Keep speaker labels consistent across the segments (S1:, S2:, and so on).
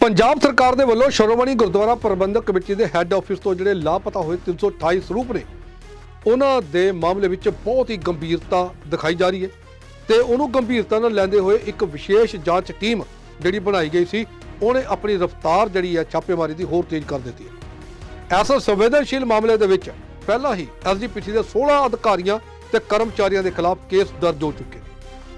S1: ਪੰਜਾਬ ਸਰਕਾਰ ਦੇ ਵੱਲੋਂ ਸ਼੍ਰੋਮਣੀ ਗੁਰਦੁਆਰਾ ਪ੍ਰਬੰਧਕ ਕਮੇਟੀ ਦੇ ਹੈੱਡ ਆਫਿਸ ਤੋਂ ਜਿਹੜੇ ਲਾਪਤਾ ਹੋਏ 328 ਸਰੂਪ ਨੇ, ਉਹਨਾਂ ਦੇ ਮਾਮਲੇ ਵਿੱਚ ਬਹੁਤ ਹੀ ਗੰਭੀਰਤਾ ਦਿਖਾਈ ਜਾ ਰਹੀ ਹੈ ਤੇ ਉਹਨੂੰ ਗੰਭੀਰਤਾ ਨਾਲ ਲੈਂਦੇ ਹੋਏ ਇੱਕ ਵਿਸ਼ੇਸ਼ ਜਾਂਚ ਟੀਮ ਜਿਹੜੀ ਬਣਾਈ ਗਈ ਸੀ, ਉਹਨੇ ਆਪਣੀ ਰਫ਼ਤਾਰ ਜਿਹੜੀ ਹੈ ਛਾਪੇਮਾਰੀ ਦੀ ਹੋਰ ਤੇਜ਼ ਕਰ ਦਿੱਤੀ ਹੈ। ਐਸਾ ਸੰਵੇਦਨਸ਼ੀਲ ਮਾਮਲੇ ਦੇ ਵਿੱਚ ਪਹਿਲਾਂ ਹੀ ਐਸਜੀਪੀਟੀ ਦੇ 16 ਅਧਿਕਾਰੀਆਂ ਤੇ ਕਰਮਚਾਰੀਆਂ ਦੇ ਖਿਲਾਫ ਕੇਸ ਦਰਜ ਹੋ ਚੁੱਕੇ ਨੇ।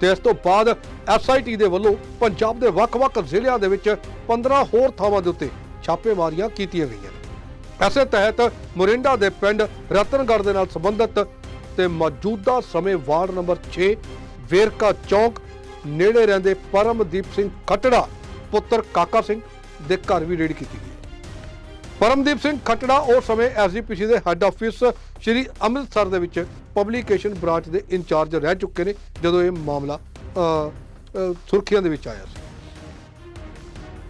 S1: ਤੇ ਇਸ ਤੋਂ ਬਾਅਦ ਐਸਆਈਟੀ ਦੇ ਵੱਲੋਂ ਪੰਜਾਬ ਦੇ ਵੱਖ-ਵੱਖ ਜ਼ਿਲ੍ਹਿਆਂ ਦੇ ਵਿੱਚ 15 ਹੋਰ ਥਾਵਾਂ ਦੇ ਉੱਤੇ ਛਾਪੇਮਾਰੀਆਂ ਕੀਤੀਆਂ ਗਈਆਂ ਨੇ। ਐਸੇ ਤਹਿਤ ਮੋਰਿੰਡਾ ਦੇ ਪਿੰਡ ਰਤਨਗੜ੍ਹ ਦੇ ਨਾਲ ਸੰਬੰਧਿਤ ਤੇ ਮੌਜੂਦਾ ਸਮੇਂ ਵਾਰਡ ਨੰਬਰ 6 ਵੇਰਕਾ ਚੌਕ, ਨੇੜੇ ਰਹਿੰਦੇ ਪਰਮਦੀਪ ਸਿੰਘ ਖਟੜਾ, ਪੁੱਤਰ ਕਾਕਾ ਸਿੰਘ ਦੇ ਘਰ ਵੀ ਰੇਡ ਕੀਤੀ ਗਈ। ਪਰਮਦੀਪ ਸਿੰਘ ਖੱਟੜਾ ਉਸ ਸਮੇਂ ਐਸਜੀਪੀਸੀ ਦੇ ਹੈੱਡ ਆਫਿਸ ਸ਼੍ਰੀ ਅੰਮ੍ਰਿਤਸਰ ਦੇ ਵਿੱਚ ਪਬਲੀਕੇਸ਼ਨ ਬ੍ਰਾਂਚ ਦੇ ਇੰਚਾਰਜ ਰਹਿ ਚੁੱਕੇ ਨੇ, ਜਦੋਂ ਇਹ ਮਾਮਲਾ ਸੁਰਖੀਆਂ ਦੇ ਵਿੱਚ ਆਇਆ ਸੀ।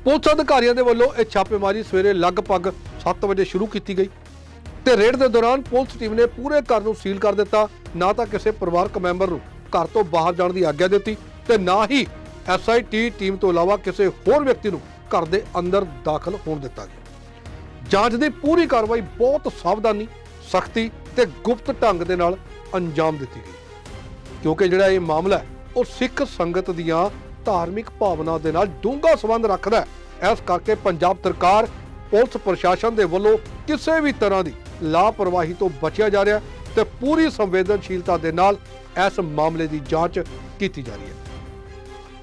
S1: ਪੁਲਿਸ ਅਧਿਕਾਰੀਆਂ ਦੇ ਵੱਲੋਂ ਇਹ ਛਾਪੇਮਾਰੀ ਸਵੇਰੇ ਲਗਭਗ 7 ਵਜੇ ਸ਼ੁਰੂ ਕੀਤੀ ਗਈ ਤੇ ਰੇਡ ਦੇ ਦੌਰਾਨ ਪੁਲਿਸ ਟੀਮ ਨੇ ਪੂਰੇ ਘਰ ਨੂੰ ਸੀਲ ਕਰ ਦਿੱਤਾ, ਨਾ ਤਾਂ ਕਿਸੇ ਪਰਿਵਾਰਕ ਮੈਂਬਰ ਨੂੰ ਘਰ ਤੋਂ ਬਾਹਰ ਜਾਣ ਦੀ ਆਗਿਆ ਦਿੱਤੀ ਤੇ ਨਾ ਹੀ ਐਸਆਈਟੀ ਟੀਮ ਤੋਂ ਇਲਾਵਾ ਕਿਸੇ ਹੋਰ ਵਿਅਕਤੀ ਨੂੰ ਘਰ ਦੇ ਅੰਦਰ ਦਾਖਲ ਹੋਣ ਦਿੱਤਾ ਗਿਆ। ਜਾਂਚ ਦੀ ਪੂਰੀ ਕਾਰਵਾਈ ਬਹੁਤ ਸਾਵਧਾਨੀ, ਸਖਤੀ ਤੇ ਗੁਪਤ ਢੰਗ ਦੇ ਨਾਲ ਅੰਜਾਮ ਦਿੱਤੀ ਗਈ। ਕਿਉਂਕਿ ਜਿਹੜਾ ਇਹ ਮਾਮਲਾ ਹੈ, ਉਹ ਸਿੱਖ ਸੰਗਤ ਦੀਆਂ ਧਾਰਮਿਕ ਭਾਵਨਾ ਦੇ ਨਾਲ ਡੂੰਘਾ ਸੰਬੰਧ ਰੱਖਦਾ ਹੈ। ਇਸ ਕਰਕੇ ਪੰਜਾਬ ਸਰਕਾਰ, ਪੁਲਿਸ ਪ੍ਰਸ਼ਾਸਨ ਦੇ ਵੱਲੋਂ ਕਿਸੇ ਵੀ ਤਰ੍ਹਾਂ ਦੀ ਲਾਪਰਵਾਹੀ ਤੋਂ ਬਚਿਆ ਜਾ ਰਿਹਾ ਹੈ ਤੇ ਪੂਰੀ ਸੰਵੇਦਨਸ਼ੀਲਤਾ ਦੇ ਨਾਲ ਇਸ ਮਾਮਲੇ ਦੀ ਜਾਂਚ ਕੀਤੀ ਜਾ ਰਹੀ ਹੈ।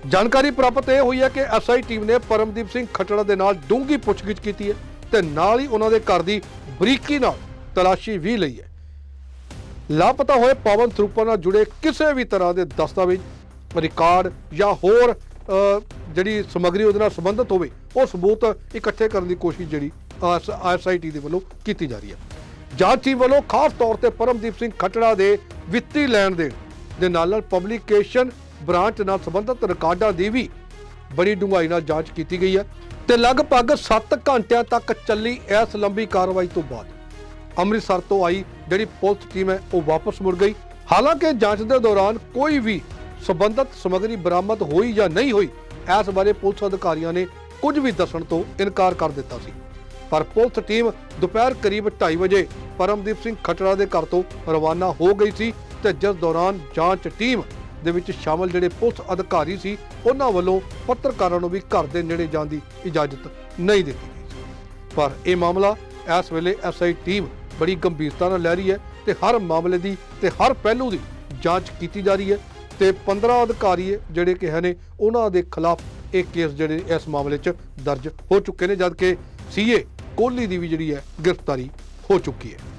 S1: ਜਾਣਕਾਰੀ ਪ੍ਰਾਪਤ ਇਹ ਹੋਈ ਹੈ ਕਿ ਐਸਆਈ ਟੀਮ ਨੇ ਪਰਮਦੀਪ ਸਿੰਘ ਖੱਟੜਾ ਦੇ ਨਾਲ ਡੂੰਘੀ ਪੁੱਛਗਿੱਛ ਕੀਤੀ ਹੈ। ਤੇ ਨਾਲ ਹੀ ਉਹਨਾਂ ਦੇ ਘਰ ਦੀ ਬਰੀਕੀ ਨਾਲ ਤਲਾਸ਼ੀ ਵੀ ਲਈ ਹੈ। ਲਾਪਤਾ ਹੋਏ ਪਾਵਨ ਸਰੂਪਾਂ ਨਾਲ ਜੁੜੇ ਕਿਸੇ ਵੀ ਤਰ੍ਹਾਂ ਦੇ ਦਸਤਾਵੇਜ਼, ਰਿਕਾਰਡ ਜਾਂ ਹੋਰ ਜਿਹੜੀ ਸਮੱਗਰੀ ਉਹਦੇ ਨਾਲ ਸੰਬੰਧਿਤ ਹੋਵੇ, ਉਹ ਸਬੂਤ ਇਕੱਠੇ ਕਰਨ ਦੀ ਕੋਸ਼ਿਸ਼ ਜਿਹੜੀ ਐਸਆਈਟੀ ਦੇ ਵੱਲੋਂ ਕੀਤੀ ਜਾ ਰਹੀ ਹੈ। ਜਾਂਚ ਟੀਮ ਵੱਲੋਂ ਖਾਸ ਤੌਰ ਤੇ ਪਰਮਦੀਪ ਸਿੰਘ ਖੱਟੜਾ ਦੇ ਵਿੱਤੀ ਲੈਣ ਦੇਣ ਦੇ ਨਾਲ ਨਾਲ ਪਬਲੀਕੇਸ਼ਨ ਬ੍ਰਾਂਚ ਨਾਲ ਸੰਬੰਧਿਤ ਰਿਕਾਰਡਾਂ ਦੀ ਵੀ ਬੜੀ ਡੂੰਘਾਈ ਨਾਲ ਜਾਂਚ ਕੀਤੀ ਗਈ ਹੈ ਤੇ ਲਗਭਗ 7 ਘੰਟਿਆਂ ਤੱਕ ਚੱਲੀ ਇਸ ਲੰਬੀ ਕਾਰਵਾਈ ਤੋਂ ਬਾਅਦ ਅੰਮ੍ਰਿਤਸਰ ਤੋਂ ਆਈ ਜਿਹੜੀ ਪੁਲਿਸ ਟੀਮ ਹੈ, ਉਹ ਵਾਪਸ ਮੁੜ ਗਈ। ਹਾਲਾਂਕਿ ਜਾਂਚ ਦੇ ਦੌਰਾਨ ਕੋਈ ਵੀ ਸਬੰਧਤ ਸਮੱਗਰੀ ਬਰਾਮਦ ਹੋਈ ਜਾਂ ਨਹੀਂ ਹੋਈ, ਇਸ ਬਾਰੇ ਪੁਲਿਸ ਅਧਿਕਾਰੀਆਂ ਨੇ ਕੁਝ ਵੀ ਦੱਸਣ ਤੋਂ ਇਨਕਾਰ ਕਰ ਦਿੱਤਾ ਸੀ। ਪਰ ਪੁਲਿਸ ਟੀਮ ਦੁਪਹਿਰ ਕਰੀਬ 2:30 ਵਜੇ ਪਰਮਦੀਪ ਸਿੰਘ ਖਟੜਾ ਦੇ ਘਰ ਤੋਂ ਰਵਾਨਾ ਹੋ ਗਈ ਸੀ ਤੇ ਜਿਸ ਦੌਰਾਨ ਜਾਂਚ ਟੀਮ ਦੇ ਵਿੱਚ ਸ਼ਾਮਲ ਜਿਹੜੇ ਪੁਲਿਸ ਅਧਿਕਾਰੀ ਸੀ, ਉਹਨਾਂ ਵੱਲੋਂ ਪੱਤਰਕਾਰਾਂ ਨੂੰ ਵੀ ਘਰ ਦੇ ਨੇੜੇ ਜਾਣ ਦੀ ਇਜਾਜ਼ਤ ਨਹੀਂ ਦਿੱਤੀ ਗਈ ਸੀ। ਪਰ ਇਹ ਮਾਮਲਾ ਇਸ ਵੇਲੇ ਐਸਆਈ ਟੀਮ ਬੜੀ ਗੰਭੀਰਤਾ ਨਾਲ ਲੈ ਰਹੀ ਹੈ ਤੇ ਹਰ ਮਾਮਲੇ ਦੀ ਤੇ ਹਰ ਪਹਿਲੂ ਦੀ ਜਾਂਚ ਕੀਤੀ ਜਾ ਰਹੀ ਹੈ ਤੇ 15 ਅਧਿਕਾਰੀ ਜਿਹੜੇ ਕਿ ਹੈ ਨੇ, ਉਹਨਾਂ ਦੇ ਖਿਲਾਫ ਇਹ ਕੇਸ ਜਿਹੜੇ ਇਸ ਮਾਮਲੇ 'ਚ ਦਰਜ ਹੋ ਚੁੱਕੇ ਨੇ, ਜਦਕਿ ਸੀਏ ਕੋਹਲੀ ਦੀ ਵੀ ਜਿਹੜੀ ਹੈ ਗ੍ਰਿਫਤਾਰੀ ਹੋ ਚੁੱਕੀ ਹੈ।